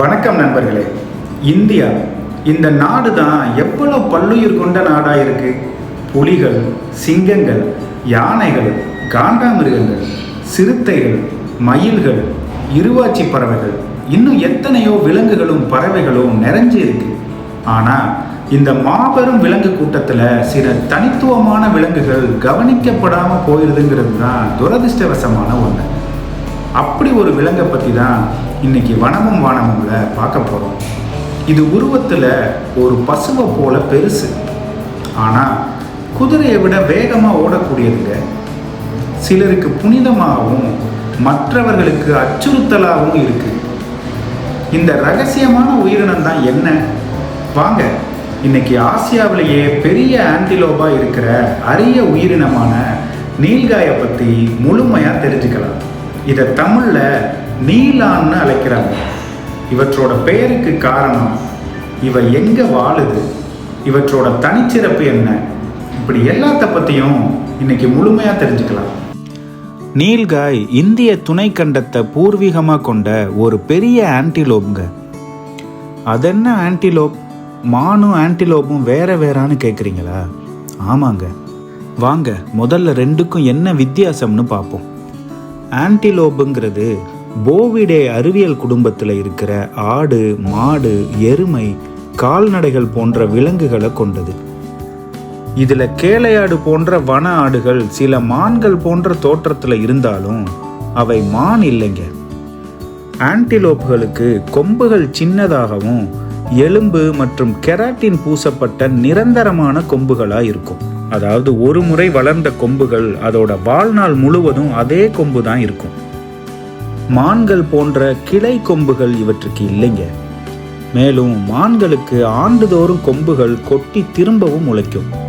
வணக்கம் நண்பர்களே. இந்தியா இந்த நாடு தான் எவ்வளோ பல்லுயிர் கொண்ட நாடாக இருக்கு. புலிகள் சிங்கங்கள் யானைகள் காண்டாமிருகங்கள் சிறுத்தைகள் மயில்கள் இருவாச்சி பறவைகள் இன்னும் எத்தனையோ விலங்குகளும் பறவைகளும் நிறைஞ்சு இருக்கு. ஆனால் இந்த மாபெரும் விலங்கு கூட்டத்தில் சில தனித்துவமான விலங்குகள் கவனிக்கப்படாமல் போயிருதுங்கிறது தான் துரதிர்ஷ்டவசமான ஒன்று அப்படி ஒரு விலங்கை பற்றி தான் இன்னைக்கு வனமும் வானமும்ல பார்க்க போகிறோம் இது உருவத்தில் ஒரு பசுவை போல பெருசு. ஆனால் குதிரையை விட வேகமாக ஓடக்கூடியதுங்க. சிலருக்கு புனிதமாகவும் மற்றவர்களுக்கு அச்சுறுத்தலாகவும் இருக்கு. இந்த ரகசியமான உயிரினம் தான் என்ன? வாங்க இன்னைக்கு ஆசியாவிலேயே பெரிய ஆன்டிலோபா இருக்கிற அரிய உயிரினமான நீல்காயை பற்றி முழுமையாக தெரிஞ்சுக்கலாம். இதை தமிழில் நீலான்னு அழைக்கிறாங்க. இவற்றோட பெயருக்கு காரணம் இவ எங்கே வாழுது? இவற்றோட தனிச்சிறப்பு என்ன? இப்படி எல்லாத்த பற்றியும் இன்னைக்கு முழுமையாக தெரிஞ்சுக்கலாம். நீல்காய் இந்திய துணைக்கண்டத்தை பூர்வீகமாக கொண்ட ஒரு பெரிய ஆன்டிலோப்ங்க. அதென்ன ஆன்டிலோப்? மானும் ஆன்டிலோப்பும் வேற வேறான்னு கேட்குறீங்களா ஆமாங்க. வாங்க முதல்ல ரெண்டுக்கும் என்ன வித்தியாசம்னு பார்ப்போம் ஆன்டிலோப்புங்கிறது போவிடே அறிவியல் குடும்பத்தில் இருக்கிற ஆடு மாடு எருமை கால்நடைகள் போன்ற விலங்குகளை கொண்டது. இதில் கேளையாடு போன்ற வன ஆடுகள் சில மான்கள் போன்ற தோற்றத்தில் இருந்தாலும் அவை மான் இல்லைங்க. ஆன்டிலோப்புகளுக்கு கொம்புகள் சின்னதாகவும் எலும்பு மற்றும் கெராட்டின் பூசப்பட்ட நிரந்தரமான கொம்புகளாக இருக்கும். அதாவது ஒரு முறை வளர்ந்த கொம்புகள் அதோட வாழ்நாள் முழுவதும் அதே கொம்பு தான் இருக்கும். மான்கள் போன்ற கிளை கொம்புகள் இவற்றுக்கு இல்லைங்க. மேலும் மான்களுக்கு ஆண்டுதோறும் கொம்புகள் கொட்டி திரும்பவும் முளைக்கும்.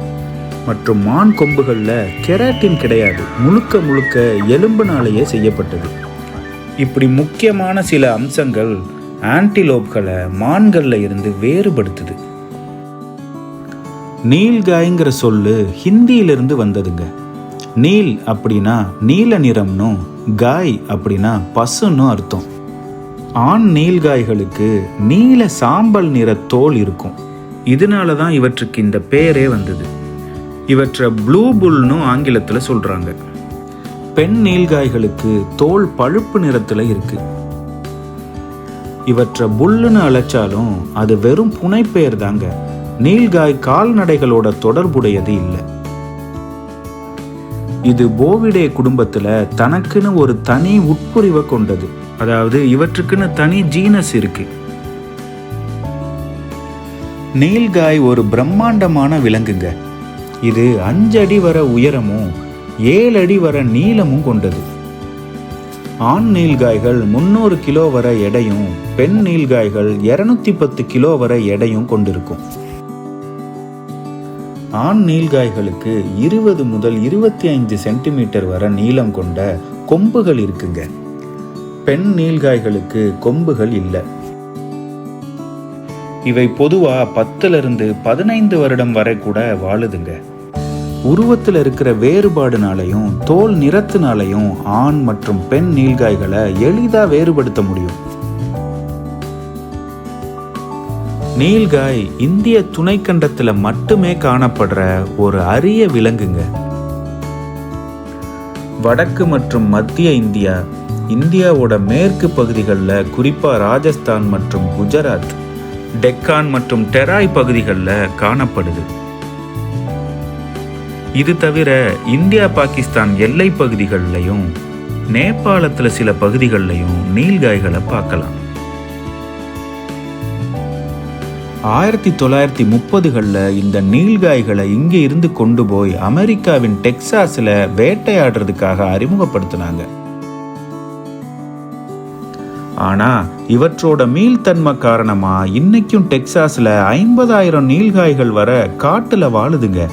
மற்றும் மான் கொம்புகளில் கெராட்டின் கிடையாது. முழுக்க முழுக்க எலும்புனாலேயே செய்யப்பட்டது. இப்படி முக்கியமான சில அம்சங்கள் ஆன்டிலோப்களை மான்களில் இருந்து வேறுபடுத்துது. நீல்காய்ங்கிற சொல்லு ஹிந்தியிலிருந்து வந்ததுங்க. நீல் அப்படின்னா நீல நிறம்னும் காய் அப்படின்னா பசுன்னு அர்த்தம். ஆண் நீல்காய்களுக்கு நீல சாம்பல் நிற தோல் இருக்கும். இதனால தான் இவற்றுக்கு இந்த பேரே வந்தது. இவற்றை ப்ளூ புல்னு ஆங்கிலத்தில் சொல்கிறாங்க பெண் நீல்காய்களுக்கு தோல் பழுப்பு நிறத்தில் இருக்கு. இவற்றை புல்லுன்னு அழைச்சாலும் அது வெறும் புனைப்பெயர் தாங்க. நீல்காய் கால்நடைகளோட தொடர்புடையது இல்லை. இது போவிடே குடும்பத்துல தனக்குன்னு ஒரு தனி உட்புரிவை கொண்டது. அதாவது இவற்றுக்குன்னு தனி ஜீனஸ் இருக்கு. நீல்காய் ஒரு பிரம்மாண்டமான விலங்குங்க. இது அஞ்சடி வர உயரமும் ஏழு அடி வர நீளமும் கொண்டது. ஆண் நீல்காய்கள் முந்நூறு கிலோ வர எடையும் பெண் நீல்காய்கள் இரநூத்தி பத்து கிலோ வர எடையும் கொண்டிருக்கும். ஆண் நீல்காய்களுக்கு இருபது முதல் இருபத்தி ஐந்து சென்டிமீட்டர் வர நீளம் கொண்ட கொம்புகள் இருக்குங்க. பெண் நீல்காய்களுக்கு கொம்புகள் இல்லை. இவை பொதுவா பத்துலேருந்து பதினைந்து வருடம் வரை கூட வாழுதுங்க. உருவத்தில் இருக்கிற வேறுபாடுனாலையும் தோல் நிறத்தினாலையும் ஆண் மற்றும் பெண் நீல்காய்களை எளிதாக வேறுபடுத்த முடியும். நீல்காய் இந்திய துணைக்கண்டத்தில் மட்டுமே காணப்படுற ஒரு அரிய விலங்குங்க. வடக்கு மற்றும் மத்திய இந்தியா இந்தியாவோட மேற்கு பகுதிகளில் குறிப்பாக ராஜஸ்தான் மற்றும் குஜராத் டெக்கான் மற்றும் டெராய் பகுதிகளில் காணப்படுது. இது தவிர இந்தியா பாகிஸ்தான் எல்லை பகுதிகளிலையும் நேபாளத்தில் சில பகுதிகளிலையும் நீல்காய்களை பார்க்கலாம். ஆயிரத்தி தொள்ளாயிரத்தி முப்பதுகளில் இந்த நீல்காய்களை இங்கே இருந்து கொண்டு போய் அமெரிக்காவின் டெக்சாஸில் வேட்டையாடுறதுக்காக அறிமுகப்படுத்தினாங்க. ஆனா இவற்றோட மீள்தன்மை காரணமா இன்னைக்கும் டெக்சாஸ்ல ஐம்பதாயிரம் நீல்காய்கள் வர காட்டுல வாழுதுங்க.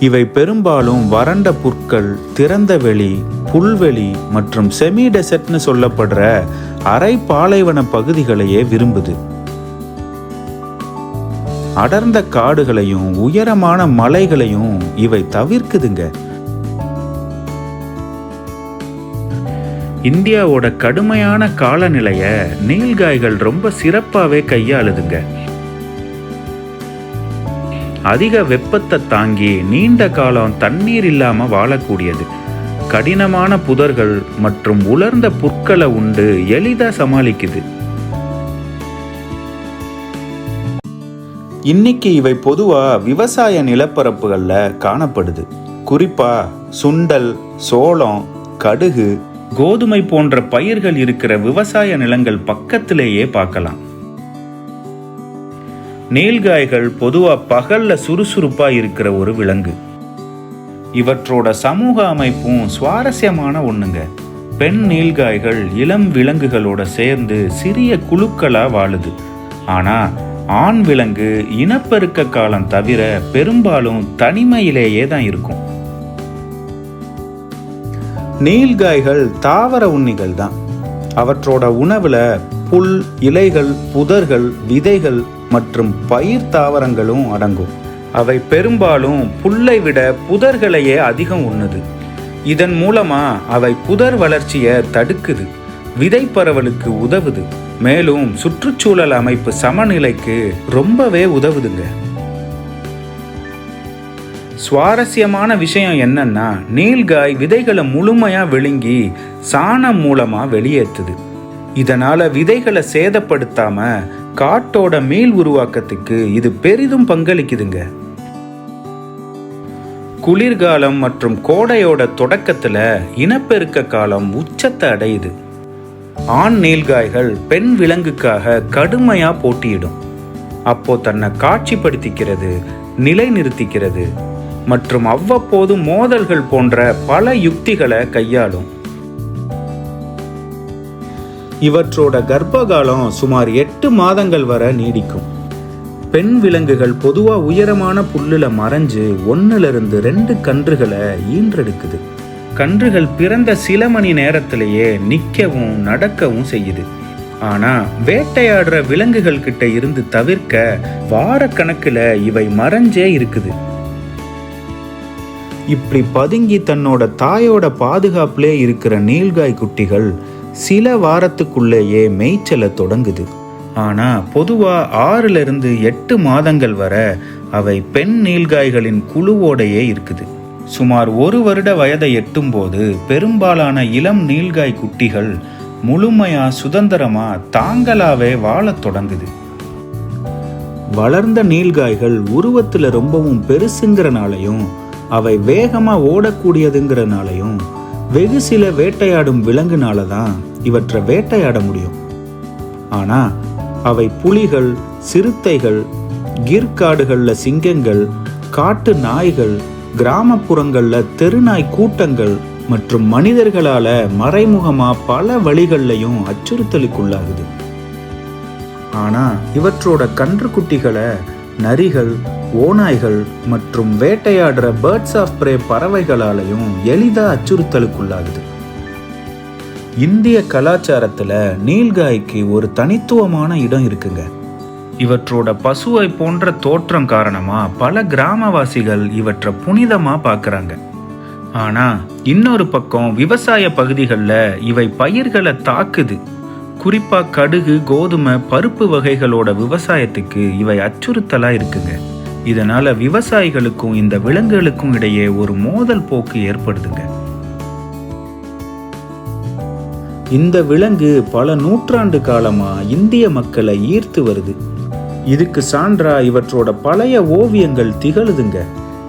இவை பெரும்பாலும் வறண்ட புற்கள் திறந்த வெளி புல்வெளி மற்றும் செமி டெசர்ட்னு சொல்லப்படுற அரை பாலைவன பகுதிகளையே விரும்புது. அடர்ந்த காடுகளையும் உயரமான மலைகளையும் இவை தவிர்க்குதுங்க. இந்தியாவோட கடுமையான காலநிலையை நீல்காய்கள் ரொம்ப சிறப்பாகவே கையாளுதுங்க. அதிக வெப்பத்தை தாங்கி நீண்ட காலம் தண்ணீர் இல்லாம வாழக்கூடியது. கடினமான புதர்கள் மற்றும் உலர்ந்த புற்களை உண்டு எளிதா சமாளிக்குது. இன்னைக்கு இவை பொதுவா விவசாய நிலப்பரப்புகள்ல காணப்படுது. குறிப்பா சுண்டல் சோளம் கடுகு கோதுமை போன்ற பயிர்கள் இருக்கிற விவசாய நிலங்கள் பக்கத்திலேயே பார்க்கலாம். நீல்காய்கள் பொதுவா பகல்ல சுறுசுறுப்பா இருக்கிற ஒரு விலங்கு. இவற்றோட சமூக அமைப்பும் சுவாரஸ்யமான ஒண்ணுங்க. பெண் நீல்காய்கள் இளம் விலங்குகளோட சேர்ந்து சிறிய குழுக்களா வாழுது. ஆனா ஆண் விலங்கு இனப்பெருக்க காலம் தவிர பெரும்பாலும் தனிமையிலேயே தான் இருக்கும். நீல்காய்கள் தாவர உண்ணிகள் தான். அவற்றோட உணவுல புல் இலைகள் புதர்கள் விதைகள் மற்றும் பயிர் தாவரங்களும் அடங்கும். அவை பெரும்பாலும் புல்லை விட புதர்களையே அதிகம் உண்ணுது. இதன் மூலமா அவை புதர் வளர்ச்சியை தடுக்குது விதை பரவலுக்கு உதவுது. மேலும் சுற்றுச்சூழல் அமைப்பு சமநிலைக்கு ரொம்பவே உதவுதுங்க. சுவாரஸ்யமான விஷயம் என்னன்னா நீல்காய் விதைகளை முழுமையா விழுங்கி சாணம் மூலமா வெளியேற்றுது இதனால விதைகளை சேதப்படுத்தாம காட்டோட மீள் உருவாக்கத்துக்கு இது பெரிதும் பங்களிக்குதுங்க. குளிர்காலம் மற்றும் கோடையோட தொடக்கத்தில் இனப்பெருக்க காலம் உச்சத்தை அடையுது. ஆண் நீல்காய்கள் பெண் விலங்குக்காக கடுமையாக போட்டியிடும். அப்போ தன்னை காட்சிப்படுத்திக்கிறது நிலைநிறுத்திக்கிறது மற்றும் அவ்வப்போது மோதல்கள் போன்ற பல யுக்திகளை கையாளும். இவற்றோட கர்ப்பகாலம் சுமார் எட்டு மாதங்கள் வரை நீடிக்கும். பெண் விலங்குகள் பொதுவா உயரமான புல்லுல மறைஞ்சு ஒன்னிலிருந்து ரெண்டு கன்றுகளை ஈன்றெடுக்குது. கன்றுகள் பிறந்த சில மணி நேரத்திலேயே நிற்கவும் நடக்கவும் செய்யுது. ஆனா வேட்டையாடுற விலங்குகள் கிட்ட இருந்து தவிர்க்க வாரக்கணக்கில் இவை மறைஞ்சே இருக்குது. இப்படி பதுங்கி தன்னோட தாயோட பாதுகாப்பிலே இருக்கிற நீல்காய் குட்டிகள் சில வாரத்துக்குள்ளேயே மேய்ச்சலை தொடங்குது. ஆனா பொதுவா ஆறிலிருந்து எட்டு மாதங்கள் வரை அவை பெண் நீல்காய்களின் குழுவோடையே இருக்குது. சுமார் ஒரு வருட வயதை எட்டும் போது பெரும்பாலான இளம் நீள்காய் குட்டிகள் முழுமையா சுதந்திரமா தாங்களாவே வாழத் தொடங்குது. வளர்ந்த நீல்காய்கள் உருவத்துல ரொம்பவும் பெருசுங்கிறனாலையும் அவை வேகமா ஓடக்கூடியதுங்கிறனாலையும் வெகு சில வேட்டையாடும் விலங்குனால தான் இவற்றை வேட்டையாட முடியும். ஆனால் அவை புலிகள் சிறுத்தைகள் கிர்காடுகள்ல சிங்கங்கள் காட்டு நாய்கள் கிராமப்புறங்களில் தெருநாய் கூட்டங்கள் மற்றும் மனிதர்களால் மறைமுகமாக பல வழிகள்லையும் அச்சுறுத்தலுக்குள்ளாகுது. ஆனால் இவற்றோட கன்றுக்குட்டிகளை நரிகள் ஓநாய்கள் மற்றும் வேட்டையாடுற பேர்ட்ஸ் ஆஃப் பிரே பறவைகளாலையும் எளிதாக அச்சுறுத்தலுக்குள்ளாகுது. இந்திய கலாச்சாரத்தில் நீல்காய்க்கு ஒரு தனித்துவமான இடம் இருக்குங்க. இவற்றோட பசுவை போன்ற தோற்றம் காரணமாக பல கிராமவாசிகள் இவற்றை புனிதமாக பார்க்குறாங்க ஆனால் இன்னொரு பக்கம் விவசாய பகுதிகளில் இவை பயிர்களை தாக்குது. குறிப்பாக கடுகு கோதுமை பருப்பு வகைகளோட விவசாயத்துக்கு இவை அச்சுறுத்தலாக இருக்குங்க. இதனால் விவசாயிகளுக்கும் இந்த விலங்குகளுக்கும் இடையே ஒரு மோதல் போக்கு ஏற்படுதுங்க. இந்த விலங்கு பல நூற்றாண்டு காலமாக இந்திய மக்களை ஈர்த்து வருது. இதுக்கு சான்றா இவற்றோட பழைய ஓவியங்கள் திகழுதுங்க.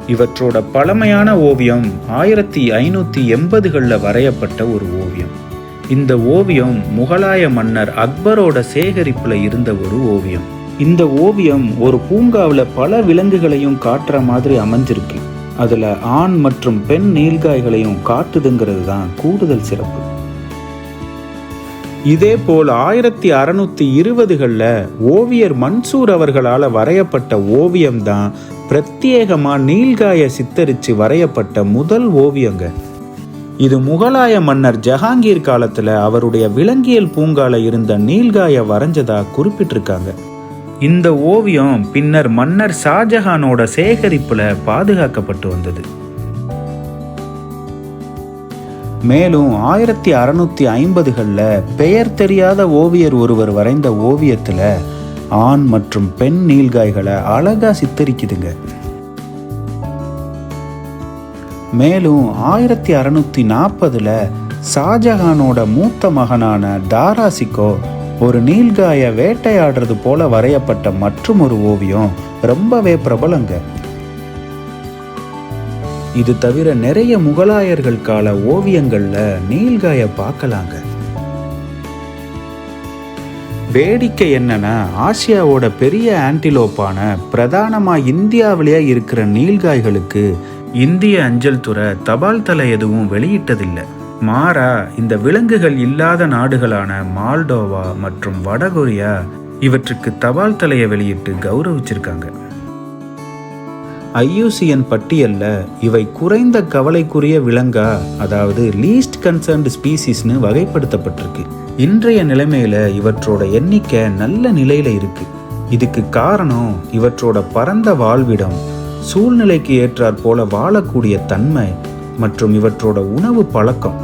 இவற்றோட பழமையான ஓவியம் ஆயிரத்தி ஐநூற்றி எண்பதுகளில் வரையப்பட்ட ஒரு ஓவியம். இந்த ஓவியம் முகலாய மன்னர் அக்பரோட சேகரிப்புல இருந்த ஒரு ஓவியம். இந்த ஓவியம் ஒரு பூங்காவில் பல விலங்குகளையும் காட்டுற மாதிரி அமைஞ்சிருக்கு. அதில் ஆண் மற்றும் பெண் நீல்காய்களையும் காட்டுதுங்கிறது தான் கூடுதல் சிறப்பு. இதே போல் ஆயிரத்தி அறுநூத்தி இருபதுகளில் ஓவியர் மன்சூர் அவர்களால் வரையப்பட்ட ஓவியம்தான் பிரத்யேகமாக நீல்காய சித்தரித்து வரையப்பட்ட முதல் ஓவியங்க. இது முகலாய மன்னர் ஜஹாங்கீர் காலத்துல அவருடைய விலங்கியல் பூங்கால இருந்த நீல்காய வரைஞ்சதா குறிப்பிட்டிருக்காங்க. இந்த ஓவியம் பின்னர் மன்னர் ஷாஜஹானோட சேகரிப்புல பாதுகாக்கப்பட்டு வந்தது. மேலும் ஆயிரத்தி அறநூற்றி ஐம்பதுகளில் பெயர் தெரியாத ஓவியர் ஒருவர் வரைந்த ஓவியத்தில் ஆண் மற்றும் பெண் நீல்காய்களை அழகாக சித்தரிக்குதுங்க. மேலும் ஆயிரத்தி அறநூற்றி நாற்பதில் ஷாஜஹானோட மூத்த மகனான தாராசிக்கோ ஒரு நீள்காய வேட்டையாடுறது போல வரையப்பட்ட மற்றும் ஒரு ஓவியம் ரொம்பவே பிரபலங்க. இது தவிர நிறைய முகலாயர்கள் கால ஓவியங்கள்ல நீள்காய பார்க்கலாங்க. வேடிக்கை என்னன்னா ஆசியாவோட பெரிய ஆன்டிலோப்பான பிரதானமாக இந்தியாவிலேயே இருக்கிற நீல்காய்களுக்கு இந்திய அஞ்சல் துறை தபால் தலை எதுவும் வெளியிட்டதில்லை. மாறா இந்த விலங்குகள் இல்லாத நாடுகளான மால்டோவா மற்றும் வடகொரியா இவற்றுக்கு தபால் தலையை வெளியிட்டு கௌரவிச்சிருக்காங்க. ஐயூசிஎன் பட்டியலில் இவை குறைந்த கவலைக்குரிய விலங்கா அதாவது லீஸ்ட் கன்சர்ன்டு ஸ்பீசிஸ்னு வகைப்படுத்தப்பட்டிருக்கு. இன்றைய நிலைமையில் இவற்றோட எண்ணிக்கை நல்ல நிலையில் இருக்கு. இதுக்கு காரணம் இவற்றோட பரந்த வாழ்விடம் சூழ்நிலைக்கு ஏற்றாற் போல வாழக்கூடிய தன்மை மற்றும் இவற்றோட உணவு பழக்கம்.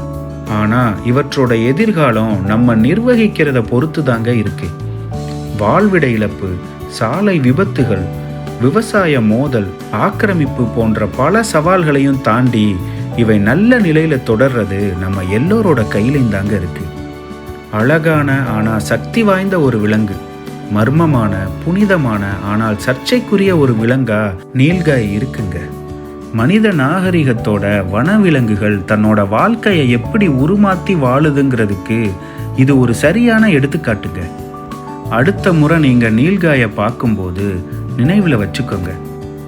ஆனால் இவற்றோட எதிர்காலம் நம்ம நிர்வகிக்கிறத பொறுத்து தாங்க இருக்கு. வாழ்விட இழப்பு சாலை விபத்துகள் விவசாய மோதல் ஆக்கிரமிப்பு போன்ற பல சவால்களையும் தாண்டி இவை நல்ல நிலையில தொடர்றது நம்ம எல்லோரோட கையிலையும் தாங்க இருக்கு. அழகான ஆனால் சக்தி வாய்ந்த ஒரு விலங்கு. மர்மமான புனிதமான ஆனால் சர்ச்சைக்குரிய ஒரு விலங்கா நீல்காய் இருக்குங்க. மனித நாகரிகத்தோட வனவிலங்குகள் தன்னோட வாழ்க்கையை எப்படி உருமாத்தி வாழுதுங்கிறதுக்கு இது ஒரு சரியான எடுத்துக்காட்டுங்க. அடுத்த முறை நீங்க நீல்காயை பார்க்கும்போது நினைவில் வச்சுக்கோங்க.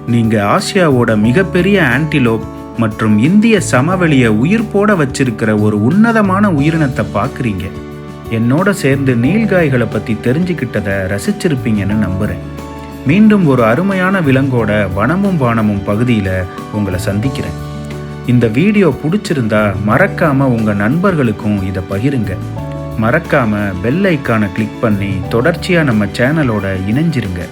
நீங்க ஆசியாவோட மிகப்பெரிய ஆன்டிலோப் மற்றும் இந்திய சமவெளியை உயிர்ப்போட வச்சிருக்கிற ஒரு உன்னதமான உயிரினத்தை பார்க்குறீங்க. என்னோட சேர்ந்து நீல்காய்களை பற்றி தெரிஞ்சுக்கிட்டதை ரசிச்சிருப்பீங்கன்னு நம்புகிறேன் மீண்டும் ஒரு அருமையான விலங்கோட வனமும் வானமும் பகுதியில் உங்களை சந்திக்கிறேன். இந்த வீடியோ பிடிச்சிருந்தா மறக்காமல் உங்கள் நண்பர்களுக்கும் இதை பகிருங்க. மறக்காமல் பெல் ஐக்கானை கிளிக் பண்ணி தொடர்ச்சியாக நம்ம சேனலோட இணைஞ்சிருங்க.